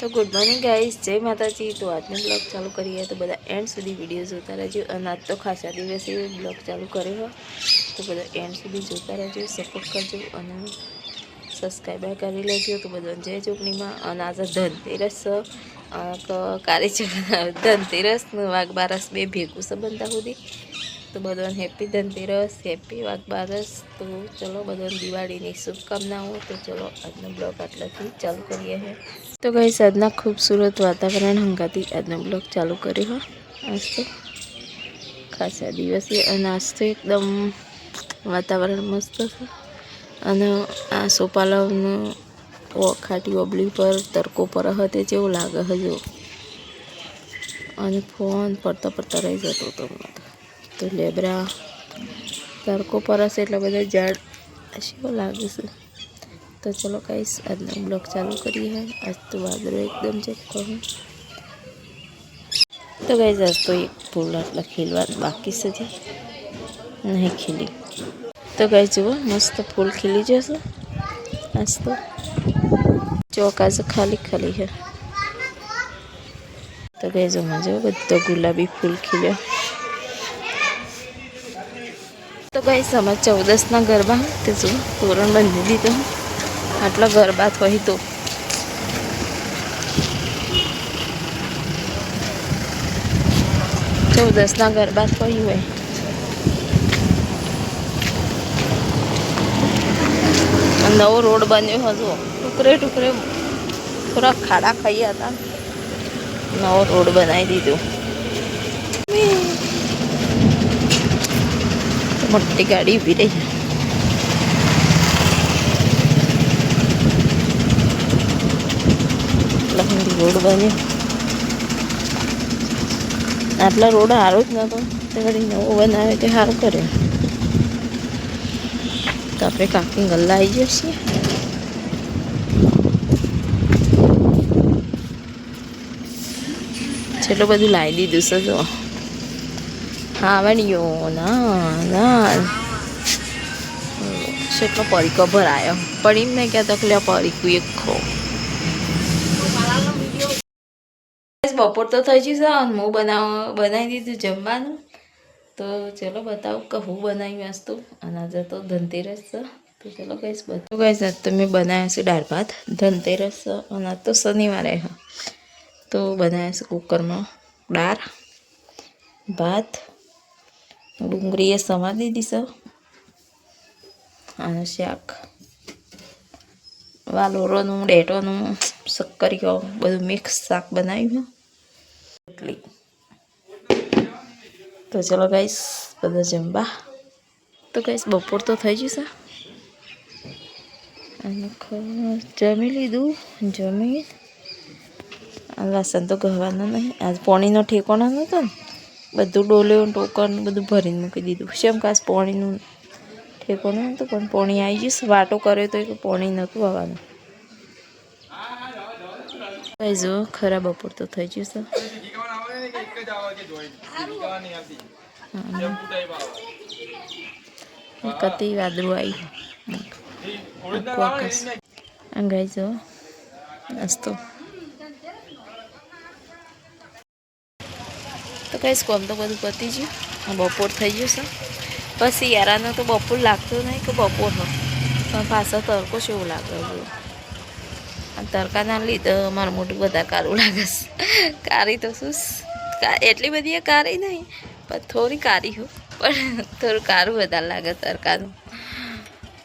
તો good morning guys, જય માતાજી. તો આજનો બ્લોગ ચાલુ કરીએ તો બધા એન્ડ સુધી વીડિયો જોતા રહેજો. અને આજ તો ખાસા દિવસે બ્લોગ ચાલુ કર્યો તો બધા એન્ડ સુધી જોતા રહેજો સપોર્ટ કરજો અને સબસ્ક્રાઈબ કરી લેજો. તો બધા જય ચોકડીમાં અને આજે ધનતેરસ કાર્ય ક- ધનતેરસ ને વાઘ બારસ બે ભેગું સંબંધા સુધી તો બધાને હેપી ધનતેરસ હેપી વાઘબારસ. તો ચલો બધાને દિવાળીની શુભકામનાઓ. તો ચલો આજનો બ્લોગ આટલાથી ચાલુ કરીએ હે. તો ગઈ આજના ખૂબસૂરત વાતાવરણ હંગાથી આજનો બ્લોગ ચાલુ કર્યો આજ તો ખાસા દિવસે અને આજ એકદમ વાતાવરણ મસ્ત છે. અને આ સોપાલવનું ખાટી ઓબલી પર તડકો પર હતે જેવું લાગે હજુ. અને ફોન પડતા પડતા રહી જતો હતો. તો. તો લેબરા તડકો પરસે એટલે બધા ઝાડ કેવો લાગે છે તો ચલો ગાઈસ આજનો બ્લોગ ચાલુ કરીએ હે આજ તો વાદળો એકદમ છે કહું તો ગાઈસ આજ તો એક ફૂલ આટલા ખીલવાનું બાકી છે હજી. નહીં ખીલી તો ગાઈસ જુઓ મસ્ત ફૂલ ખીલી જશે આજ તો ચોકાસ ખાલી ખાલી છે તો ગાઈસ જોમાં જો બધો ગુલાબી ફૂલ ખીલ્યો તો ગાઈસ અમે ચૌદસના ગરબા. તે શું તોરણ બાંધી દીધું. આટલા ગરબા થઈ તો. ચૌદસના ગરબા થયું હોય. નવો રોડ બન્યો હતો. ટુકડે ટુકડે થોડા ખાડા ખાઈ હતા. નવો રોડ બનાવી દીધો. મોટી ગાડી ઊભી રહી રોડ બન્યો. આટલા રોડ સારો જ નતો. તે વળી નવો બનાવે તે સારું કરે તો આપણે કાકી ગલ્લા આવી જશે છેલ્લું બધું લાવી દીધું છે જો હા વણ્યો ના ના એટલો પરીકો ભરાયો એમ મેં કહેતો કે પરીકું એક બપોર તો થઈ ગઈ છે અને હું બનાવ, બનાવી દીધું જમવાનું. તો ચલો બતાવું કે હું બનાવી વસ્તુ. અને આજે તો ધનતેરસ છે. તો ચલો કહીશ બધું કહીશ આજ તો મેં બનાવ્યા છે દાળ ભાત. ધનતેરસ અને આજ તો શનિવારે હા તો બનાવ્યા છે કુકરમાં દાળ, ભાત ડુંગળીએ સમા દીધી છે અને શાક. વાલોરોનું, ડેટોનું, શક્કરીઓ, બધું મિક્સ શાક બનાવ્યું. એટલી તો ચલો ગાઈસ બધા જમવા. તો ગાઈસ બપોર તો થઈ ગયું છે અને જમી લીધું, જમી. વાસણ તો ગહવાના નહીં. આજ પોણીનો ઠેકોણો નહોતો ને. બધું ડોલ્યું ટોકન બધું ભરીને મૂકી દીધું. શેમ કાસ પોણીનું ઠેકોણું નહોતું પણ પોણી આવી જઈશ વાટો કર્યો તો એ પોણી નહોતું આવવાનું. ભાઈ જો ખરા બપોર તો થઈ ગયું સર કતી વાદળું આવી આખું આકાશ આ ગાઈ જો નાસ્તો. તો કહીશ કોમ તો બધું પતી ગયું. બપોર થઈ ગયું છે. પણ શિયાળાનો તો બપોર લાગતો નહીં કે બપોર હો પણ પાછો તડકો છે એવું લાગે તડકાના લીધે મારું મોટું બધા કારું લાગે છે. કારી તો શું એટલી બધી કારી નહીં, પણ થોડી કારી હો. પણ થોડું કારું વધારે લાગે તડકાનું.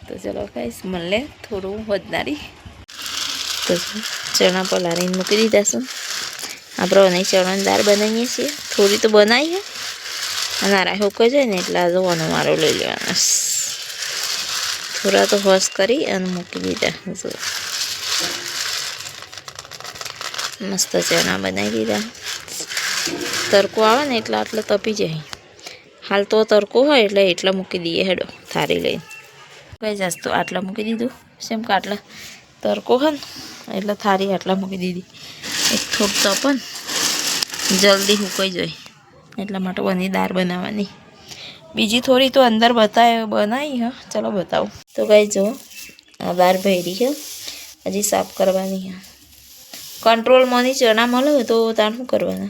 તો ચલો કહીશ મળે થોડું વધનારી. તો ચણા પલાળીને મૂકી દીધા છે. આપણે નહીં ચણાની દાળ બનાવીએ છીએ. થોડી તો બનાવીએ. અને આરા હુકાઈ જાય ને, એટલે આ જોવાનો મારો લઈ લેવાનો. થોડા તો હોશ કરી અને મૂકી દીધા. જો. મસ્ત ચણા બનાવી દીધા. તડકો આવે ને, એટલે આટલે તપી જાય. હાલ તો તડકો હોય, એટલે એટલા મૂકી દઈએ હેડો થારી લઈને. કઈ જાસ તો આટલા મૂકી દીધું? સેમ કે આટલા તડકો હોય ને, એટલે થારી આટલા મૂકી દીધી. એક થોક તો પણ જલ્દી હુકાઈ જાય. એટલા માટે બની દાળ બનાવવાની. બીજી થોડી તો અંદર બતાવે બનાવી, હા. ચલો બતાવું. તો કઈ જો આ દાળ ભરી છે હજી સાફ કરવાની, હા. કંટ્રોલ મની ચણા મળે તો તાણ શું કરવાના?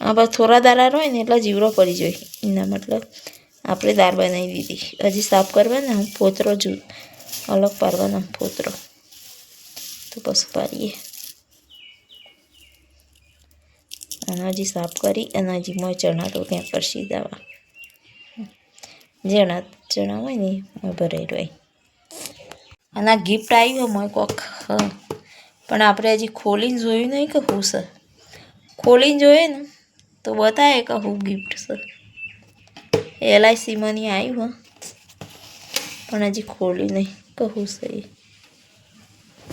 આ બસ થોડા દારા હોય ને એટલે જીવરો પડી જાય. એના મતલબ આપણે દાળ બનાવી દીધી. હજી સાફ કરવાના પોતરો જુ અલગ પાડવાનો, પોતરો. તો પછી પાડીએ. અને હજી સાફ કરી અને હજી મોય ચણા તો ત્યાં કરશી દેવા. જેણા ચણા હોય ને મોય ભરાઈ હોય અને આ ગિફ્ટ આવ્યો હોય કોક પણ આપણે હજી ખોલીને જોયું નહીં કે હું છે? ખોલીને જોઈએ ને, તો બતાવે કે હું ગિફ્ટ છે. એલઆઈસીમાંની મની આવ્યું પણ હજી ખોલ્યું નહીં કહું છે એ.